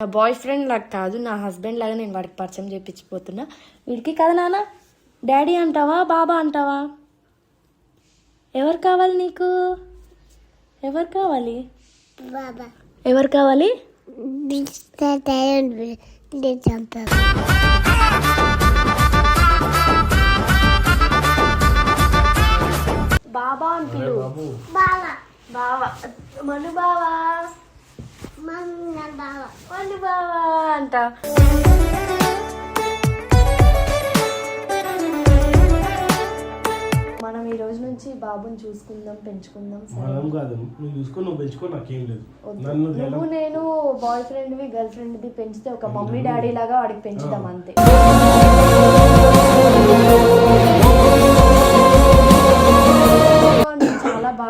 నా boy friend లాగా కాదు నా హస్బెండ్ లాగా నేను వాడికి పరిచయం చేయించిపోతున్నా వీడికి కదా నాన్న డాడీ అంటావా బాబా అంటావా? ఎవరు కావాలి నీకు? ఎవరు కావాలి? బాబా. ఎవరు కావాలి? బాబా పిలు బాబా. బావా. మను బావా. బావా అంట మనం ఈ రోజు నుంచి బాబుని చూసుకుందాం పెంచుకుందాం సరే? మనం కాదు నువ్వు చూసుకో నువ్వు పెంచుకో నాకేం లేదు. నన్ను నువ్వు నేను బాయ్ ఫ్రెండ్వి గర్ల్ ఫ్రెండ్వి పెంచితే ఒక మమ్మీ డాడీ లాగా వాడికి పెంచుదాం అంతే.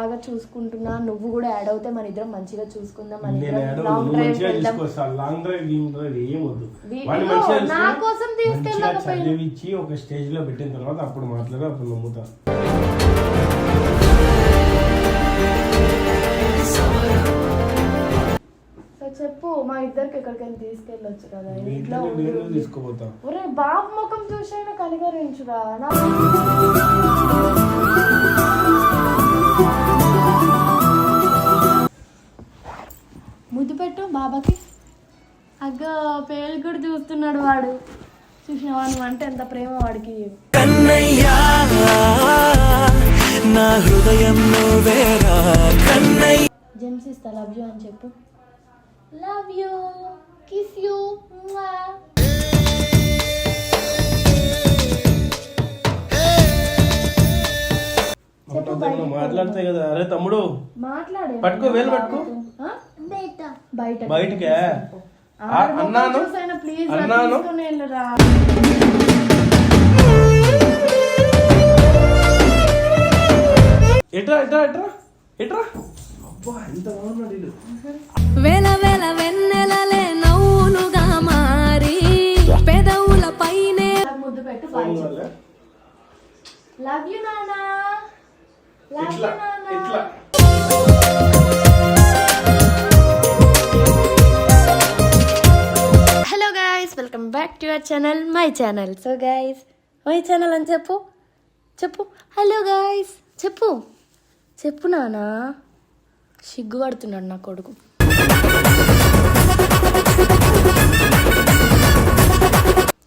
బాగా చూసుకుంటున్నా నువ్వు కూడా యాడ్ అవుతే మన ఇద్దరం మంచిగా చూసుకుందాం మన నేను ఇద్దరం ఏడవ లాంగ్ నువ్వు డ్రైవ్ మంచిగా వెళ్దాం. తీసుకొస్తా లాంగ్ డ్రైవ్ గీమ్ డ్రైవ్ ఏం వద్దు. వీ- వాడిని ఇదిగో, మంచిగా నా తీసుకొని కోసం మంచిగా తీసుకెళ్ళకపోయినా చదివించి ఒక స్టేజ్లో పెట్టిన తర్వాత అప్పుడు మాట్లాడి అప్పుడు నమ్ముతా. సో చెప్పు మా ఇద్దరికి ఎక్కడికైనా తీసుకెళ్ళొచ్చు కదా. ఇంట్లో. తీసుకోపోతా. ఒరే బాబు ముఖం చూసైనా కనికరించురా? పెట్టు బాబాకి. అగ్గో పేరు కూడా చూస్తున్నాడు వాడు. చూసిన వాడు అంటే ఎంత ప్రేమ వాడికి. కన్నయ్యా నా హృదయం నువ్వేరా కన్నయ్య జెమ్స్ ఇస్తా లవ్ యూ అని చెప్పు. లవ్ యూ కిస్ యూ మాట్లాడతాయి కదా. అరే తమ్ముడు మాట్లాడే. పట్టుకో, వేలు పట్టుకో. బయట బయటికే? అన్నాను? ప్లీజ్ అన్నాను? ఎట్రా ఎట్రా ఎట్రా? ఎట్రా? అబ్బా ఎంత బాగున్నాడు వీడు. వెల వెల వెన్నెలలే నవ్వులుగా మారి పెదవుల పైనే ముద్దు పెట్టు. లవ్ యూ నానా లవ్ యూ ఇట్లా నానా welcome back to our channel my channel so guys my channel అని చెప్పు. చెప్పు. హలో గాయస్ చెప్పు. చెప్పు నానా. సిగ్గుపడుతున్నాడు నా కొడుకు.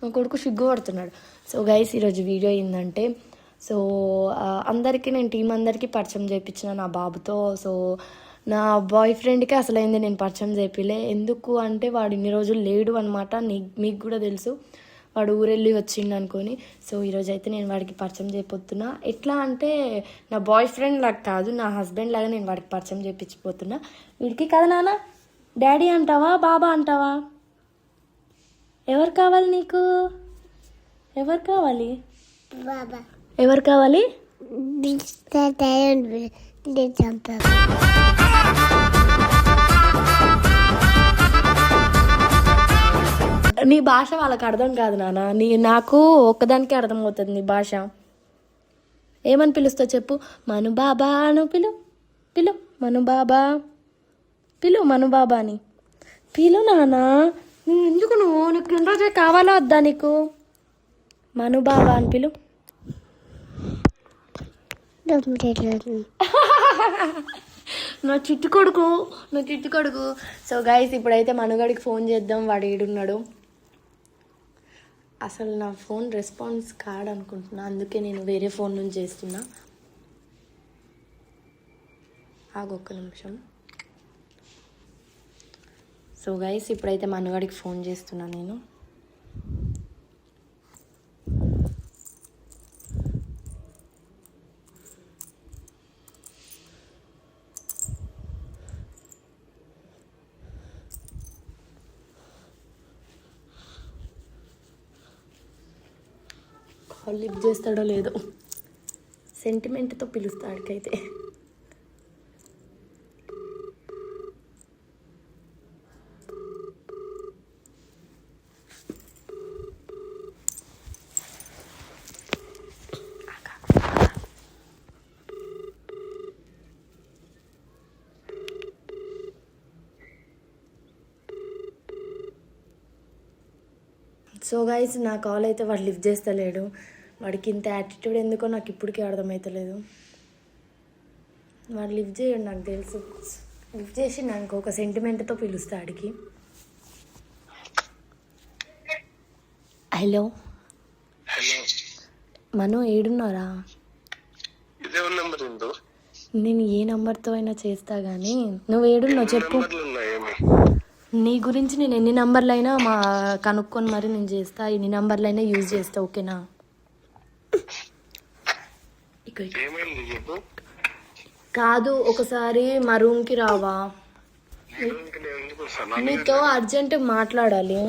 మా కొడుకు సిగ్గుపడుతున్నాడు సో గైస్ ఈరోజు వీడియో ఏంటంటే సో అందరికీ నేను టీం అందరికీ పరిచయం చేయించిన నా బాబుతో సో నా బాయ్ ఫ్రెండ్కి అసలైంది నేను పరిచయం చేపిలే. ఎందుకు అంటే వాడు ఇన్ని రోజులు లేడు అనమాట మీకు కూడా తెలుసు. వాడు ఊరెళ్ళి వచ్చిండు అనుకొని. సో ఈరోజు అయితే నేను వాడికి పరిచయం చేయబోతున్నా ఎట్లా అంటే నా బాయ్ ఫ్రెండ్ లాగా కాదు నా హస్బెండ్ లాగా నేను వాడికి పరిచయం చేయించిపోతున్నా వీడికి కదా నాన్న? డాడీ అంటావా బాబా అంటావా? ఎవరు కావాలి నీకు? ఎవరు కావాలి? బాబా. ఎవరు కావాలి? నీ భాష వాళ్ళకి అర్థం కాదు నాన్న నీ నాకు ఒక్కదానికే అర్థమవుతుంది నీ భాష. ఏమని పిలుస్తావు చెప్పు? మను బాబా అను పిలు. పిలు మను బాబా. పిలు మను బాబా అని. పిలు నాన్న నువ్వు ఎందుకు నువ్వు? నీకు రెండు రోజులు కావాలా వద్దా నీకు? మను బాబా అని పిలు. నా చిట్టు కొడుకు నా చిట్టు కొడుకు. సో గైస్ ఇప్పుడైతే మనుగడికి ఫోన్ చేద్దాం. వాడు ఏడున్నాడు. అసలు నా ఫోన్ రెస్పాన్స్ కాడనుకుంటున్నా అందుకే నేను వేరే ఫోన్ నుంచి చేస్తున్నా. ఆగొక్క నిమిషం. సో గైస్ ఇప్పుడైతే మనుగడికి ఫోన్ చేస్తున్నా నేను. లిఫ్ట్ చేస్తాడో లేదో. సెంటిమెంట్తో పిలుస్తాడికైతే సో గైస్ నా కాల్ అయితే వాడు లిఫ్ట్ చేస్తలేడు. వాడికి ఇంత యాటిట్యూడ్ ఎందుకో నాకు ఇప్పటికీ అర్థమవుతలేదు వాడు లిఫ్ట్ చేయడు నాకు తెలుసు. లిఫ్ట్ చేసి నాకు ఒక సెంటిమెంట్తో పిలుస్తా ఆడికి. హలో మను ఏడున్నారా? నేను ఏ నంబర్తో అయినా చేస్తా కానీ నువ్వు ఏడున్నావు చెప్పు. నీ గురించి నేను ఎన్ని నంబర్లు అయినా మా కనుక్కొని మరి నేను చేస్తా ఎన్ని నంబర్లు అయినా యూజ్ చేస్తా ఓకేనా? కాదు ఒకసారి మా రూమ్కి రావా. నీతో అర్జెంట్ మాట్లాడాలి.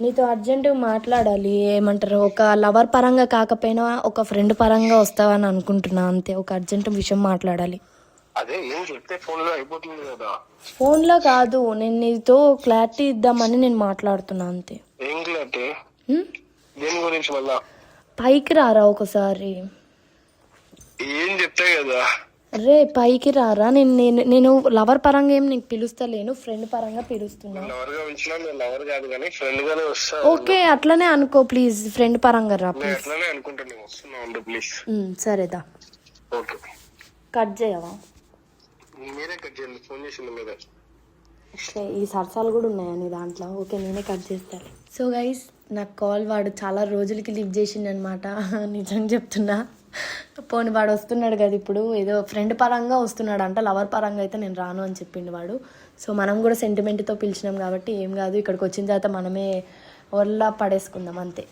నీతో అర్జెంట్ మాట్లాడాలి ఏమంటారు? ఒక లవర్ పరంగా కాకపోయినా ఒక ఫ్రెండ్ పరంగా వస్తావని అనుకుంటున్నా అంతే. ఒక అర్జెంట్ విషయం మాట్లాడాలి. అదే ఏం చెప్తే ఫోన్లో అయిపోతుంది కదా. ఫోన్లో కాదు నేను నీతో క్లారిటీ ఇద్దామని నేను మాట్లాడుతున్నా అంతే. ఏం క్లారిటీ? దేని గురించి మళ్ళా? పైకి రారా ఒకసారి. ఏం చెప్తే కదా? రే పైకి రారా? నేను నేను నేను లవర్ పరంగా ఏం నీకు పిలుస్తలేను ఫ్రెండ్ పరంగా పిలుస్తున్నా. లవర్గా ఉంచినా నేను లవర్ కాదు కానీ ఫ్రెండ్ గానే వస్తా ఓకే అట్లనే అనుకో ప్లీజ్ ఫ్రెండ్ పరంగా రా నేను ప్లీజ్. వస్తున్నా ఉండు ప్లీజ్. సరేదా ఓకే. కట్ చేయవా? మీరే కట్ చేయండి ఫోన్ చేసింది ఓకే ఈ సరసాలు కూడా ఉన్నాయా నీ దాంట్లో? ఓకే నేనే కట్ చేస్తాను సో గైస్ నాకు కాల్ వాడు చాలా రోజులకి లిఫ్ట్ చేసిండు అనమాట నిజం చెప్తున్నా. పోనీ వాడు వస్తున్నాడు కదా ఇప్పుడు. ఏదో ఫ్రెండ్ పరంగా వస్తున్నాడు అంట లవర్ పరంగా అయితే నేను రాను అని చెప్పిండు వాడు. సో మనం కూడా సెంటిమెంట్తో పిలిచినాం కాబట్టి ఏం కాదు ఇక్కడికి వచ్చిన తర్వాత మనమే ఒళ్ళ పడేసుకుందాం అంతే.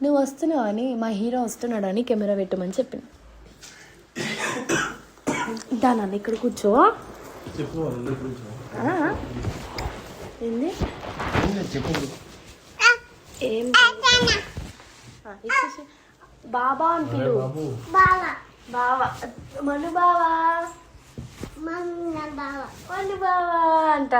నువ్వు వస్తున్నావు అని మా హీరో వస్తున్నాడు అని కెమెరా పెట్టమని చెప్పిన దానా ఇక్కడ కూర్చో? ఏంది? ఏం. బాబా? అని పిలు. బాబు. బావా. బావా. మను బావా. మను బావా అంట.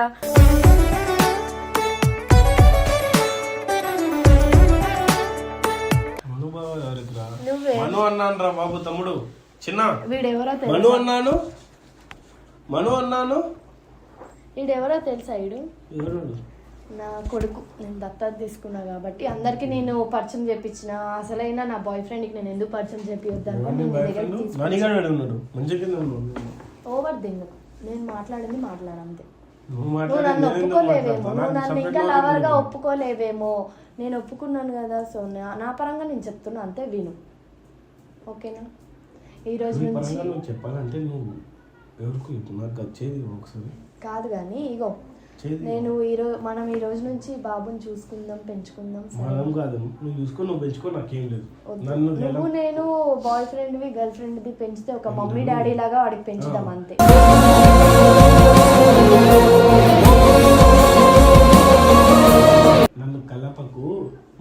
నువ్వే. మను అన్నాను రా బాబు తమ్ముడు. చిన్న. వీడెవరో మను తెలుసా అన్నాను. మను అన్నాను. వీడెవరో తెలుసా వీడు? ఎవరు? నా కొడుకు. నేను దత్తత తీసుకున్నా కాబట్టి అందరికి నేను పరిచయం చేపించిన. అసలైన నా బాయ్ ఫ్రెండ్కి నేను ఎందుకు పరిచయం చేపియొద్దాను నేను నీ దగ్గరికి తీసుకు నానిగాడు ఉన్నాడు మంచిగా కింద ఉన్నాడు ఓవర్ దింగు నేను మాట్లాడింది మాట్లాడంతే నువ్వు నన్ను ఒప్పుకోలేవేమో? నువ్వు నన్ను ఇంకా గా లవర్గా. ఒప్పుకోలేవేమో? నేను ఒప్పుకున్నాను కదా సో నా- నా పరంగా నేను చెప్తున్నా అంతే విను. ఓకేనా? ఈ రోజు నుంచి చెప్పాలంటే నువ్వు ఎవరికి ఇప్పుడు నాకు అది చేది ఒకసారి. కాదు కానీ ఇగో నేను ఈ రోజు మనం ఈ రోజు నుంచి బాబుని చూసుకుందాం పెంచుకుందాం మనం కాదు నువ్వు చూసుకో నువ్వు పెంచుకో నాకేం లేదు. నన్ను నువ్వు నేను బాయ్ ఫ్రెండ్వి గర్ల్ ఫ్రెండ్వి పెంచితే ఒక మమ్మీ డాడీ లాగా వాడికి పెంచుదాం అంతే. నన్ను కలపకు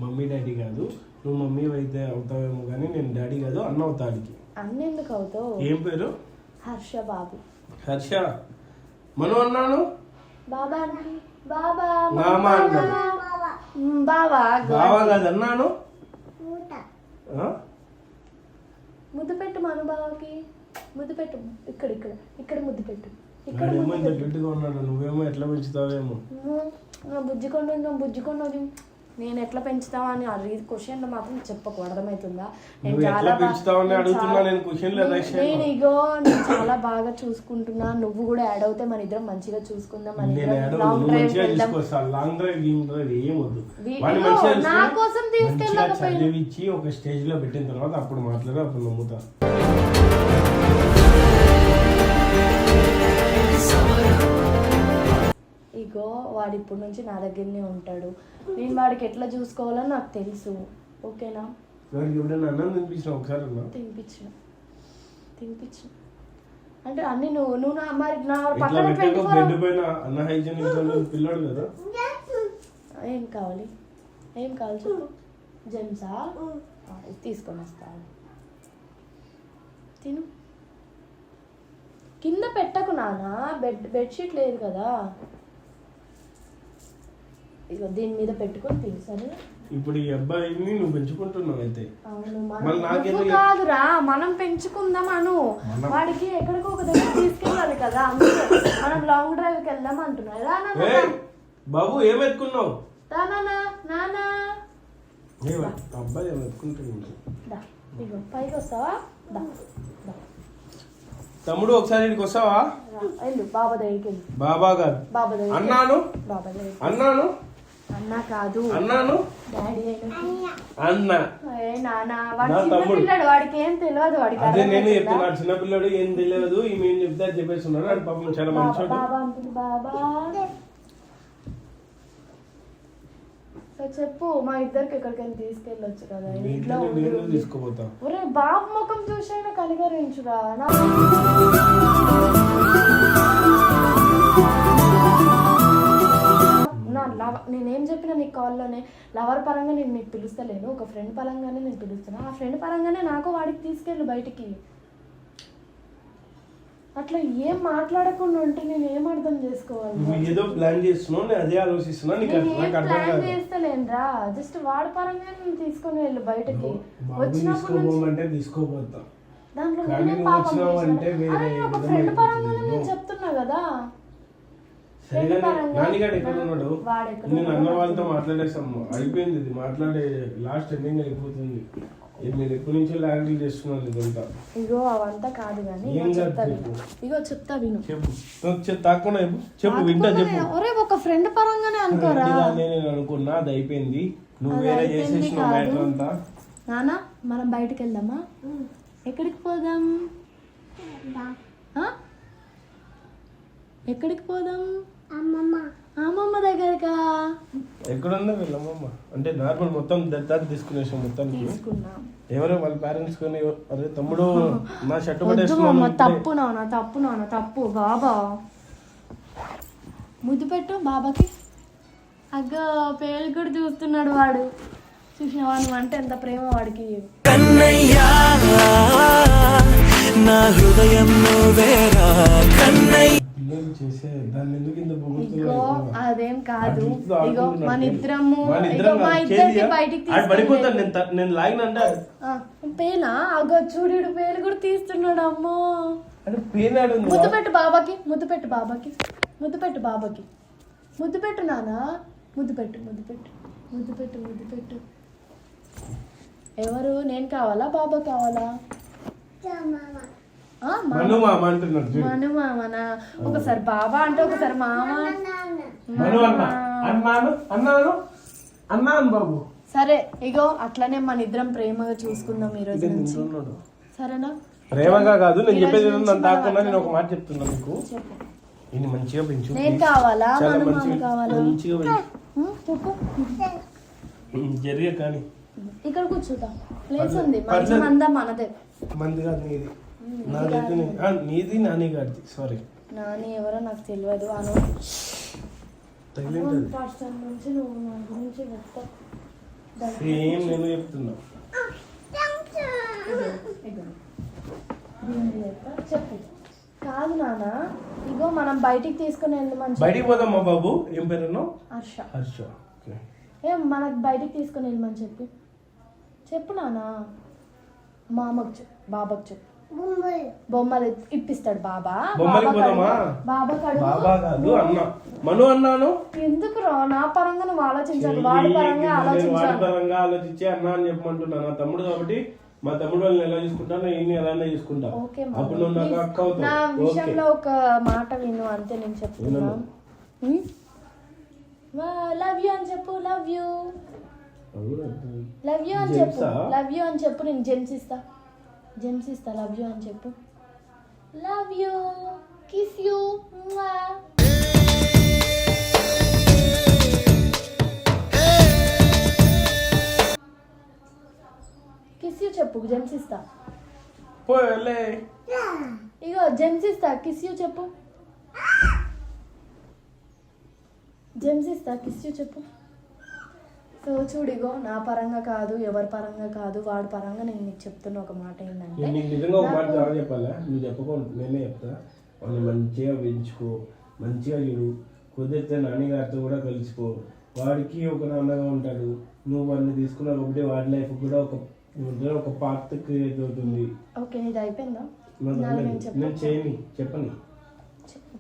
మమ్మీ డాడీ కాదు నువ్వు మమ్మీ అయితే అవుతావేమో కానీ నేను డాడీ కాదు అన్న అవుతాడికి అన్నెందుకు అవుతావు? ఏం పేరు? హర్ష బాబు. హర్ష? మను అన్నాను? బాబా బాబా మామ బావా బావా కాదు అన్నాను? ముద్దు పెట్టు మను బావకి. ముద్దు పెట్టు ఇక్కడ ఇక్కడ ఇక్కడ ముద్దు పెట్టు. ఇక్కడ గట్టిగా ఉన్నాడు నువ్వేమో ఎట్లా పెంచుతావేమో. బుజ్జికొండ నా బుజ్జికొండది నేను ఎట్లా పెంచుతావా అని అది క్వశ్చన్ మాత్రం చెప్పకు అర్థమవుతుందా నేను చాలా నేను క్వశ్చన్లు ఇగో నేను చాలా బాగా చూసుకుంటున్నా నువ్వు కూడా యాడ్ అవుతే మన ఇద్దరం మంచిగా చూసుకుందాం మన ఇద్దరం. లాంగ్ డ్రైవ్ వెళ్దాం. లాంగ్ డ్రైవ్ ఏం వద్దు. నా కోసం తీసుకెళ్ళకపోయినా. ఒక స్టేజ్లో పెట్టిన తర్వాత అప్పుడు మాట్లాడి అప్పుడు నమ్ముతా. ఇగో వాడు ఇప్పటి నుంచి నా దగ్గరనే ఉంటాడు. నేను వాడికి ఎట్లా చూసుకోవాలో నాకు తెలుసు. ఓకేనా? వాడికి ఎప్పుడైనా అన్నం తినిపించిన ఒకసారి అన్నా తినిపించిన. తినిపించిన. అంటే అన్ని నువ్వు నువ్వు నా మరి నా పక్కన ట్వంటీ అన్న పిల్లాడు కదా? ఏం కావాలి? ఏం కావాలి చెప్పు? జెమ్సా? తీసుకొని వస్తాను తిను. కింద పెట్టకు నాన్న బెడ్ బెడ్షీట్ లేదు కదా. దీని మీద పెట్టుకొని తిను సరే ఇప్పుడు ఈ అబ్బాయిని నువ్వు పెంచుకుంటున్నావు అయితే. అవును మనం మళ్ళీ నాకెందుకు నువ్వు కాదురా మనం పెంచుకుందాం అను. వాడికి ఎక్కడికో ఒక దగ్గర తీసుకెళ్ళాలి కదా అందుకే. మనం లాంగ్ డ్రైవ్కి వెళ్దాం అంటున్నా. రా నాన్న, ఏయ్, బాబు ఏం ఎత్తుకున్నావు? రా నాన్న నాన్న. ఏ, అబ్బాయి ఏం ఎత్తుకుంటున్నాడు? దా పైకి వస్తావా? దా దా. తమ్ముడు ఒకసారి ఇక్కడికి వస్తావా? రా, వెళ్ళు బాబా దగ్గరికి వెళ్ళు. బాబా గారు బాబా దగ్గరికి అన్నాను? బాబా దగ్గరికి అన్నాను? అన్న కాదు. అన్నాను? డాడీ అయినా అన్న. ఏ నాన్న వాడు నా చిన్న తమ్ముడు. పిల్లాడు వాడికి ఏం తెలియదు వాడికి అదే అర్థం నేను చిన్నపిల్లడు ఏం తెలియదు ఈమె ఏం చెప్తే అది చెప్పేస్తున్నాడు వాడు పాపం చాలా బాబా మంచోడు. బాబా అంటుంది బాబా. సో చెప్పు మా ఇద్దరికి ఎక్కడికైనా తీసుకెళ్ళొచ్చు కదా మీ ఇంట్లో ఇంట్లో నేను ఉండి. తీసుకోపోతా. ఒరే బాబు ముఖం చూసైనా కనికరించురా నా నా లవ నేనేం చెప్పినా నీ కాల్లోనే లవర్ పరంగా నేను నీకు పిలుస్తలేను ఒక ఫ్రెండ్ పరంగానే నేను పిలుస్తున్నా. ఆ ఫ్రెండ్ పరంగానే నాకు వాడికి తీసుకెళ్ళు బయటికి. అట్లా ఏం మాట్లాడకుండా ఉంటే నేను ఏం అర్థం చేసుకోవాలి? ఏదో ప్లాన్ చేస్తున్నావు నేను అదే ఆలోచిస్తున్నా నీకు నేను నాకు ఏం అర్థం ప్లాన్ కాదు. చేస్తలేనురా. జస్ట్ వాడి పరంగా నేను తీసుకొని వెళ్ళు బయటకి. వచ్చినప్పుడు దాంట్లో నేనే పాపం నేను ఫ్రెండ్. పరంగానే నేను చెప్తున్నా కదా. సరే ఫ్రెండ్ కానీ పరంగా నాన్నగాడు ఎక్కడ ఉన్నాడు నేను అన్న వాళ్ళతో మాట్లాడేసాము అయిపోయింది ఇది. మాట్లాడే లాస్ట్ ఎండింగ్ అయిపోతుంది. ఇది మీరు ఎప్పటి నుంచో లాంగ్వేజ్ చేస్తున్నాను ఇదంతా. ఇగో అవంతా కాదు కానీ ఏం ఇగో కాదు చెప్తా చెప్పు. విను ఇగో చెప్తా విను. చెప్పు. తాకుండా చెప్పు. చెప్పు వింటా చెప్పు. ఒరే ఒక ఫ్రెండ్ పరంగానే అనుకోరా? నేను అనుకున్నా అది అయిపోయింది. నువ్వు వేరే చేసేసిన. మ్యాటర్ అంతా. నానా మనం బయటికి వెళ్దామా? ఎక్కడికి పోదాం? ఎక్కడికి పోదాం? అమ్మమ్మ. అమ్మమ్మ దగ్గరకా? ఎక్కడుందో వీళ్ళమ్మమ్మ అంటే నార్మల్ మొత్తం దత్తాలు తీసుకునేసాం మొత్తానికి. తీసుకున్నాం. ఎవరో వాళ్ళ పేరెంట్స్ కొని అరే తమ్ముడు నా షర్ట్ ఇప్పుడే. తప్పు నాన్న తప్పు నాన్న తప్పు. బాబా. ముద్దు పెట్టు బాబాకి. అగ్గో పేరు కూడా చూస్తున్నాడు వాడు. చూసినవా నువ్వు అంటే ఎంత ప్రేమ వాడికి. కన్నయ్యా నా హృదయం నువ్వేరా కన్నయ్య పిల్లలు చేసే? దాన్ని ఎందుకు ఇంత ఇగో పొగుడుతున్నావు? అదేం కాదు. ఇగో. మన ఇద్దరము ఇగో ఇద్దరం మా ఇద్దరికి? బయటికి పడిపోతాను నేను నేను లాగినంటే పేనా? అగో చూడు పేరు కూడా తీస్తున్నాడు అమ్మో. అంటే పేనాడు ముద్దు పెట్టు బాబాకి ముద్దు పెట్టు బాబాకి. ముద్దు పెట్టు బాబాకి. ముద్దు పెట్టు నాన్న ముద్దు పెట్టు ముద్దు పెట్టు. ముద్దు పెట్టు ముద్దు పెట్టు. ఎవరు? నేను కావాలా? బాబా కావాలా? అమ్మమ్మ ఆ, మా- మను మామ అంటున్నాడు చూడు. మను మామనా ఒకసారి బాబా అంటే ఒకసారి మామ. మను అన్న అన్నాను అన్నాను అన్నాను బాబు. సరే ఇగో అట్లనే మన ఇద్దరం ప్రేమగా చూసుకుందాం ఈ రోజు నుంచి. సరేనా? ప్రేమగా కాదు నేను చెప్పేది నన్ను మనం నేను ఒక మాట చెప్తున్నా చెప్పు. ఇది మంచిగా పెంచు నేను. కావాలా? మను మామ కావాలా? మంచిగా చెప్పు. జరిగే కానీ. ఇక్కడ కూర్చుంటా ప్లేస్ ఉంది. మంచం. అంతా మనదే. మంది కాదు నీది. నాదైతే నీది నాని గారిది సారీ నాని ఎవరో నాకు తెలియదు అను. పర్సన్ నుంచి నువ్వు నా గురించి చెప్తా సేమ్ నేను చెప్తున్నా. చెప్పు కాదు నాన్న ఇగో మనం బయటికి తీసుకుని వెళ్ళమని చెప్పు. బయటికి పోదామా బాబు? ఏం పేరు? హర్ష. హర్ష ఓకే. ఏం మనకు బయటికి తీసుకుని వెళ్ళమని చెప్పి. చెప్పు నాన్న. మామకు చెప్పు బాబాకు చెప్పు. బొమ్మలు. ఇప్పిస్తాడు బాబా. బాబా కాదు అన్న. మను అన్నాను. ఎందుకు రా? నా పరంగా నువ్వు ఆలోచించాలి వాడి పరంగా వాడి ఆలోచించాలి. పరంగా ఆలోచించి అన్న అని చెప్పమంటున్నా నా తమ్ముడు కాబట్టి మా తమ్ముడు వాళ్ళని ఎలా చూసుకుంటాను నేను ఎలానే చూసుకుంటా. ఓకే అప్పుడు నాకు అక్క. నా విషయంలో ఒక మాట విను అంతే నేను చెప్తున్నా. వినను. లవ్ యూ అని చెప్పు లవ్ యూ? లవ్ యూ అని చెప్పు? లవ్ యూ అని చెప్పు నేను జెమ్స్ ఇస్తా. జెమ్స్ ఇస్తా లవ్ యూ అని చెప్పు love you kiss you kiss you చెప్పు జెమ్స్ ఇస్తా ఇగో జెమ్స్ ఇస్తా కిస్ యూ చెప్పు జెమ్స్ ఇస్తా కిస్ యూ చెప్పు సో చూడిగో నా పరంగా కాదు ఎవరి పరంగా కాదు వాడి పరంగా నేను నీకు చెప్తున్న ఒక మాట ఏంటంటే నేను నీకు నిజంగా ఒక మాట నాకు- చాలా చెప్పాలా? నువ్వు చెప్పకుండా నేనే చెప్తా. వాళ్ళు మంచిగా పెంచుకో మంచిగా చూడు. కుదిరితే నాన్నగారితో కూడా కలిసిపో వాడికి ఒక నాన్నగా ఉంటాడు. నువ్వు వాడిని తీసుకున్నావు కాబట్టి వాడి లైఫ్ కూడా ఒక ఒక పార్ట్ క్రియేట్ అవుతుంది. ఓకే నీది అయిపోయిందా? నేను చేయని చెప్పని. చెప్పు.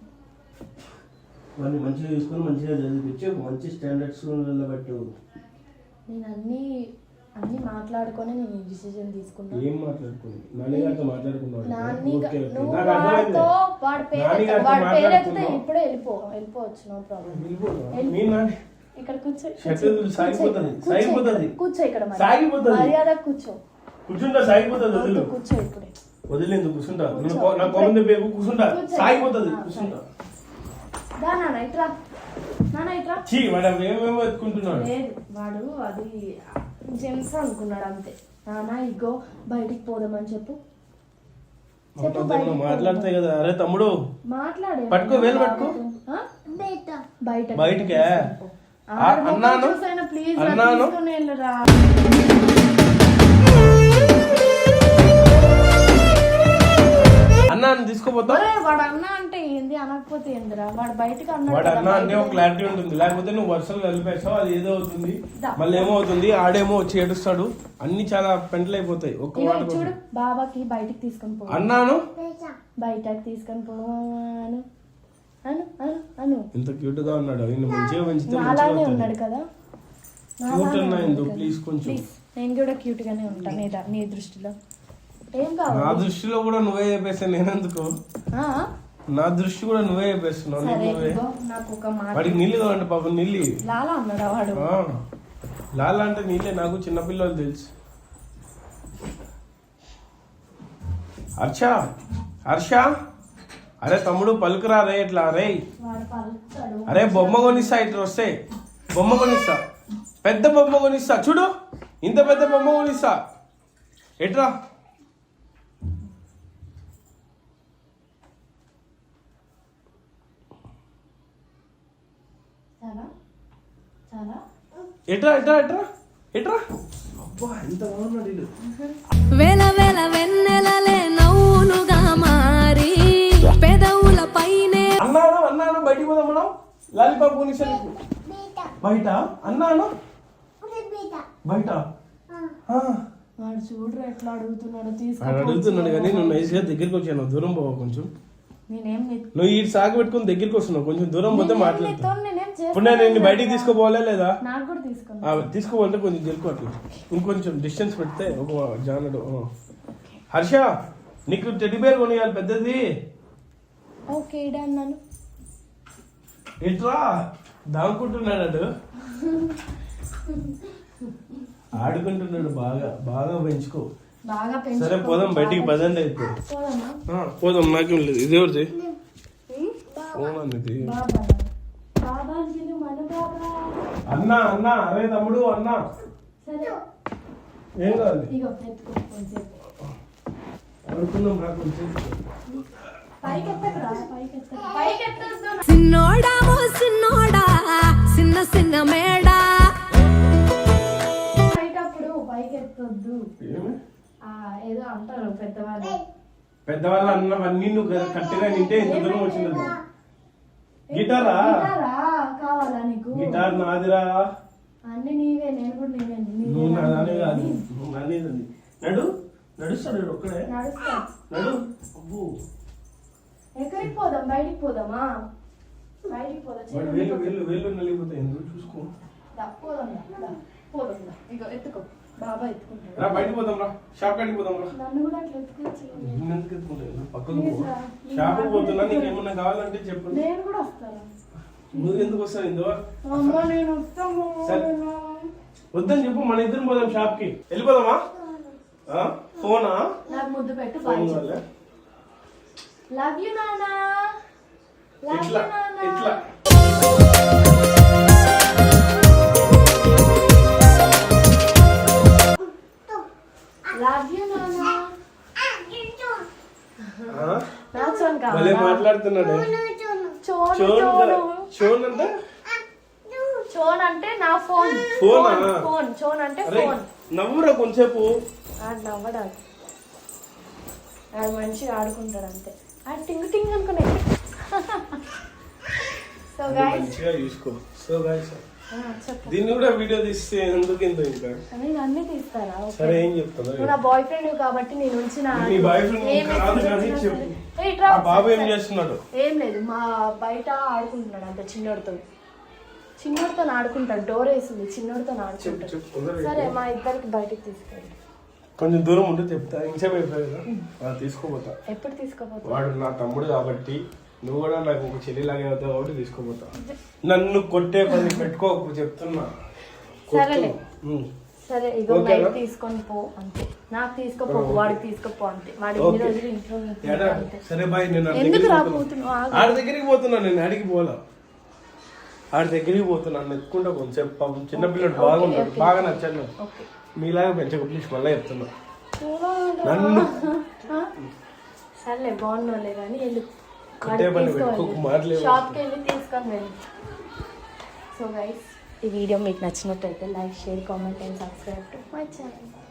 వాడిని మంచిగా చూసుకొని మంచిగా చదివించి ఒక మంచి స్టాండర్డ్ స్కూల్ నిలబెట్టు నేను అన్ని అన్ని మాట్లాడుకొని నేను ఈ డిసిజన్ తీసుకున్నాను. ఏం నాన్నగారితో మాట్లాడుకున్నాడు నువ్వు అర్థమైంది. వాడితో వాడి పేరు వాడి పేరు ఎత్తితే ఇప్పుడే వెళ్ళిపో వెళ్ళిపోవచ్చు నో ప్రాబ్లం ఇక్కడ కూర్చో కూర్చో. సాగిపోతుంది కూర్చో సాగిపోతుంది. ఇక్కడ. మర్యాద కూర్చో. కూర్చుంటా సాగిపోతుంది వదిలు. కూర్చో ఇప్పుడే. వదిలేదు కూర్చుంటా? నా పేపు కూర్చుంటా. సాగిపోతుంది కూర్చుంటా. దా నాన్న ఇట్రా నాన్న ఇట్రా చీ వాడు ఏమేమో ఎత్తుకుంటున్నాడు. లేదు వాడు అది జెంట్స్ అనుకున్నాడు అంతే. నాన్న ఇగో బయటికి పోదామని చెప్పు. చెప్పు మాట్లాడతాయి కదా. అరే తమ్ముడు. మాట్లాడే పట్టుకో, వేలు పట్టుకో. ఆ? బేట బయట. బయటికే? అన్నాను? అన్నాను? అన్న అని తీసుకోపోతా వాడు అన్న అంటే ఏంది? అనకపోతే ఏందిరా? వాడు బయటకు అన్నాడు వాడు అన్న అంటే ఒక క్లారిటీ ఉంటుంది. లేకపోతే నువ్వు వరుసలు కలిపేస్తావు అది ఏదో అవుతుంది. మళ్ళీ ఏమవుతుంది? ఆడేమో వచ్చి ఏడుస్తాడు. అన్ని చాలా పెంటలు అయిపోతాయి ఒక్క. చూడు బాబాకి బయటికి తీసుకొని పో అన్నాను? బయటకు తీసుకొని పో అను. అను అను ఇంత క్యూట్గా ఉన్నాడు. ఈయన మంచిగా పెంచితే అవుతాడు. ఉన్నాడు కదా? క్యూట్ అన్నా. ప్లీజ్ కొంచెం. నేను కూడా క్యూట్ గానే ఉంటాను నీ దృష్టిలో. నా దృష్టిలో కూడా నువ్వే చెప్పేస్తాను నేనెందుకు? నా దృష్టి కూడా నువ్వే చెప్పేస్తున్నావు నువ్వే. వాడికి నీళ్ళు కావండి పాపం నీళ్ళు. లాలా అన్నాడా వాడు? లాలా అంటే నీళ్ళే నాకు చిన్నపిల్లలు తెలుసు. హర్ష హర్ష. అరే తమ్ముడు పలుకురా రే ఇట్లా రే అరే బొమ్మ కొనిస్తా ఇట్లా వస్తే. బొమ్మ కొనిస్తా. పెద్ద బొమ్మ కొనిస్తా చూడు. ఇంత పెద్ద బొమ్మ కొనిస్తా. ఎట్రా చాలా చాలా ఎట్రా ఎట్రా ఎట్రా? ఎట్రా? అబ్బా ఎంత బాగున్నాడు వీడు. వేల వేల వెన్నెలలే నవ్వులుగా మారి పెదవుల పైనే అన్నాను అన్నాను బయటికి పోదాం మనం? లాలీపాప్ బయట? అన్నాను? బయట. వాడు చూడరు ఎట్లా అడుగుతున్నాడు తీసుకో అడుగుతున్నాడు కానీ నువ్వు నైస్గా దగ్గరికి వచ్చాను. దూరం పోవా కొంచెం. నేనేం నువ్వు ఈ సాగు పెట్టుకుని దగ్గరికి వస్తున్నావు. కొంచెం దూరం పోతే నేనేం మాట్లాడతా నీతో నేనేం ఇప్పుడు నేను నిన్ను బయటికి చేస్తాను తీసుకోపోవాలా లేదా? నాకు కూడా తీసుకోవాలంటే కొంచెం గెలుకోవట్లేదు ఇంకొంచెం డిస్టెన్స్ పెడితే ఒక జానడు. హర్ష నీకు టెడ్డి బేర్ కొనియాలి పెద్దది. ఓకే ఇడా అన్నాను. ఎట్రా దాక్కుంటున్నాడు. ఆడుకుంటున్నాడు బాగా. బాగా పెంచుకో. బాగా సరే పోదాం బయటికి పదండి. అయితే పోదామా ఆ, పోదాం నాకేం లేదు. ఇది ఎవరిది? ఫోన్ అనేది బాబా బాబా. పిలు మన బాబా అన్న అన్న అరే తమ్ముడు అన్న. సరే. ఏం కావాలి? ఇగో ఎత్తుకో కొంచెం. ఆడుకుందాం రా కొంచెం. పైకి ఎత్తకురా పైకి ఎత్తకు పైకి ఎత్తకు సిన్నోడా అంటారు పెద్దవాళ్ళు. పెద్దవాళ్ళు అన్నవన్నీ నువ్వు కరెక్ట్గా నింటే ఇంత దూరం వచ్చింది గిటారా? గిటారా కావాలా నీకు? గిటార్ నాదిరా. అన్ని నీవే నేను కూడా నీవే నీవే నువ్వు నా నానే కాదు. నువ్వు నానేదండి నడు నడుస్తాడు ఒక్కడే. నడుస్తా. నడు. అబ్బో. ఎక్కడికి పోదాం? బయటికి పోదామా? బయటికి పోదాం. పోదాం. వేలు వేలు నలిగిపోతాయి. ఎందుకు చూసుకో? పోదాం పోదాం. ఇగో ఎత్తుకో. బాబా ఎత్తుకుంటాడు. రా బయటికి పోదాం రా. షాప్ కాడికి పోదాం రా. నన్ను కూడా అట్లా ఎత్తుకోవచ్చు నిన్ను ఎందుకు ఎత్తుకుంటాను? పక్కకు పో. ప్లీజ్ రా. షాప్కి పోతున్నా నీకు ఏమన్నా కావాలంటే చెప్పు. నేను కూడా వస్తాను నువ్వు ఎందుకు వస్తావు ఇందో అమ్మ నేను వస్తాను. వద్దని చెప్పు మన ఇద్దరం పోదాం షాప్కి. వెళ్ళిపోదామా? ఆ? ఫోనా? నాకు ముద్దు పెట్టు ఫోన్ బాయ్ కావాలా? లవ్ యూ నానా లవ్ యూ ఇట్లా నానా ఇట్లా భలే మాట్లాడుతున్నాడు. చూను అంటే చోన్ అంటే? నా ఫోన్ ఫోనా? ఫోన్ చోన్ అంటే ఫోన్ నవ్వురా కొంచెంసేపు. నవ్వడాడు ఆడు మంచిగా ఆడుకుంటాడు అంతే. ఆడు టింగ్ టింగ్ అనుకునే. సో గాయస్ మంచిగా చూసుకో సో గాయస్ దీన్ని కూడా వీడియో తీస్తే ఎందుకు ఇంత ఇంకా నేను అన్ని. సరే ఏం చెప్తాను నా బాయ్ ఫ్రెండ్ కాబట్టి నేను ఉంచిన నీ బాయ్ ఫ్రెండ్ కాదు కానీ చెప్పు. ఆ బాబు ఏం. చేస్తున్నాడు? ఏం లేదు మా బయట ఆడుకుంటున్నాడు అంత చిన్నోడితో. చిన్నోడితో ఆడుకుంటాడు డోర్ వేసింది చిన్నోడితో ఆడుకుంటాడు. సరే. మా ఇద్దరికి బయటికి తీసుకెళ్ళి. కొంచెం దూరం ఉంటే చెప్తా. ఆ, తీసుకోపోతా. ఎప్పుడు తీసుకోపోతావు? వాడు నా తమ్ముడు కాబట్టి నువ్వు కూడా నాకు ఒక చెల్లిలాగే అవుతావు కాబట్టి తీసుకోపోతా నన్ను కొట్టే పని పెట్టుకోకు చెప్తున్నా. సరేలే. సరే? నైట్ తీసుకొని పో అంతే నాకు తీసుకోపో. వాడికి తీసుకోపో అంతే వాడి రోజులు ఇంట్లో సరే బాయ్ నేను ఆడి ఎందుకు. ఆగు. ఆడి దగ్గరికి పోతున్నా నేను ఆడికి పోలా ఆడి దగ్గరికి పోతున్నా నెత్తుకుంటా కొంచెం పాపం చిన్నపిల్లడు బాగున్నాడు. బాగా. ఓకే మీలాగా పెంచక ప్లీజ్ మళ్ళీ చెప్తున్నా నన్ను? సర్లే బాగున్నావులే కానీ ఎందుకు షాప్కి వెళ్ళి తీసుకొని వెళ్ళి. సో గైస్ ఈ వీడియో మీకు నచ్చినట్టయితే like share comment and subscribe to my channel.